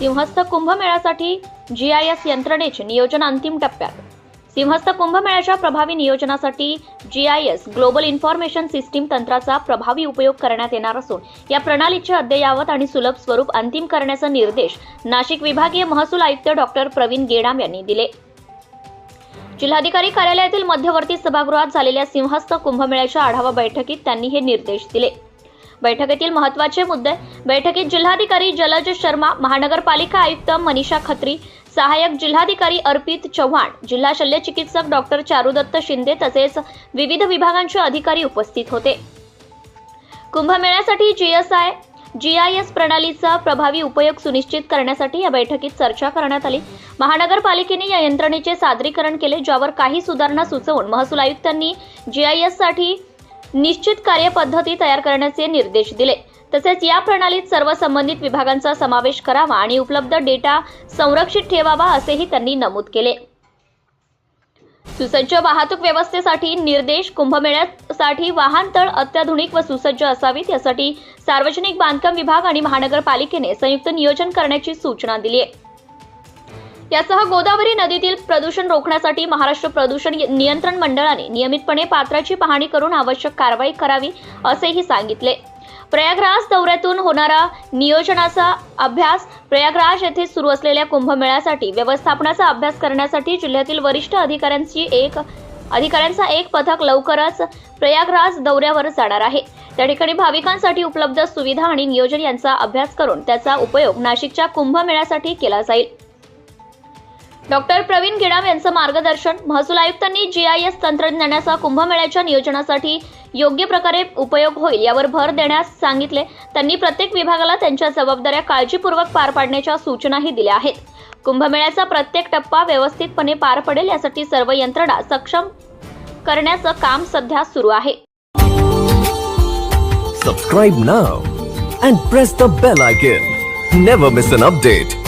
सिंहस्थ कुंभमेळ्यासाठी G I S यंत्रणेचे नियोजन अंतिम टप्प्यात. सिंहस्थ कुंभमेळ्याच्या प्रभावी नियोजनासाठी G I S global information system तंत्राचा प्रभावी उपयोग करण्यात येणार असून या प्रणालीचे अद्ययावत आणि सुलभ स्वरूप अंतिम करण्याचा निर्देश नाशिक विभागीय महसूल आयुक्त डॉक्टर प्रवीण गेडाम यांनी दिले. जिल्हाधिकारी कार्यालयातील मध्यवर्ती सभागृहात झालेल्या सिंहस्थ कुंभमेळ्याच्या आढावा बैठकीत त्यांनी हे निर्देश दिले. बैठकीतील महत्त्वाचे मुद्दे. बैठकीत जिल्हाधिकारी जलज शर्मा महानगरपालिका आयुक्त मनीषा खत्री सहाय्यक जिल्हाधिकारी अर्पित चव्हाण जिल्हा शल्य चिकित्सक डॉक्टर चारुदत्त शिंदे तसेच विविध विभागांचे अधिकारी उपस्थित होते. कुंभमेळ्यासाठी जीएसआय जीआयएस प्रणालीचा प्रभावी उपयोग सुनिश्चित करण्यासाठी या बैठकीत चर्चा करण्यात आली. महानगरपालिकेने या यंत्रणेचे सादरीकरण केले ज्यावर काही सुधारणा सुचवून महसूल आयुक्तांनी जीआयएससाठी निश्चित कार्यपद्धती तयार करण्याचे निर्देश दिले. तसेच या प्रणालीत सर्व संबंधित विभागांचा समावेश करावा आणि उपलब्ध डेटा संरक्षित ठेवावा असेही त्यांनी नमूद केले. सुसज्ज वाहतूक व्यवस्थेसाठी निर्देश कुंभमेळ्यासाठी वाहनतळ अत्याधुनिक व सुसज्ज असावीत यासाठी सार्वजनिक बांधकाम विभाग आणि महानगरपालिकेने संयुक्त नियोजन करण्याची सूचना दिली आहे. यासह गोदावरी नदीतील प्रदूषण रोखण्यासाठी महाराष्ट्र प्रदूषण नियंत्रण मंडळाने नियमितपणे पात्राची पाहणी करून आवश्यक कारवाई करावी असेही सांगितले. प्रयागराज दौऱ्यातून होणारा नियोजनाचा अभ्यास प्रयागराज येथे सुरू असलेल्या कुंभमेळ्यासाठी व्यवस्थापनाचा अभ्यास करण्यासाठी जिल्ह्यातील वरिष्ठ अधिकाऱ्यांची एक अधिकाऱ्यांचा एक पथक लवकरच प्रयागराज दौऱ्यावर जाणार आहे. त्या ठिकाणी भाविकांसाठी उपलब्ध सुविधा आणि नियोजन यांचा अभ्यास करून त्याचा उपयोग नाशिकच्या कुंभमेळ्यासाठी केला जाईल. डॉक्टर प्रवीण गेडाम यांचं मार्गदर्शन महसूल आयुक्तांनी जी आय एस तंत्रज्ञानाचा कुंभमेळ्याच्या नियोजनासाठी योग्य प्रकारे उपयोग होईल यावर भर देण्यास सांगितले. त्यांनी प्रत्येक विभागाला त्यांच्या जबाबदाऱ्या काळजीपूर्वक पार पाडण्याच्या सूचनाही दिल्या आहेत. कुंभमेळ्याचा प्रत्येक टप्पा व्यवस्थितपणे पार पडेल यासाठी सर्व यंत्रणा सक्षम करण्याचं काम सध्या सुरू आहे. Subscribe now and press the bell icon never miss an update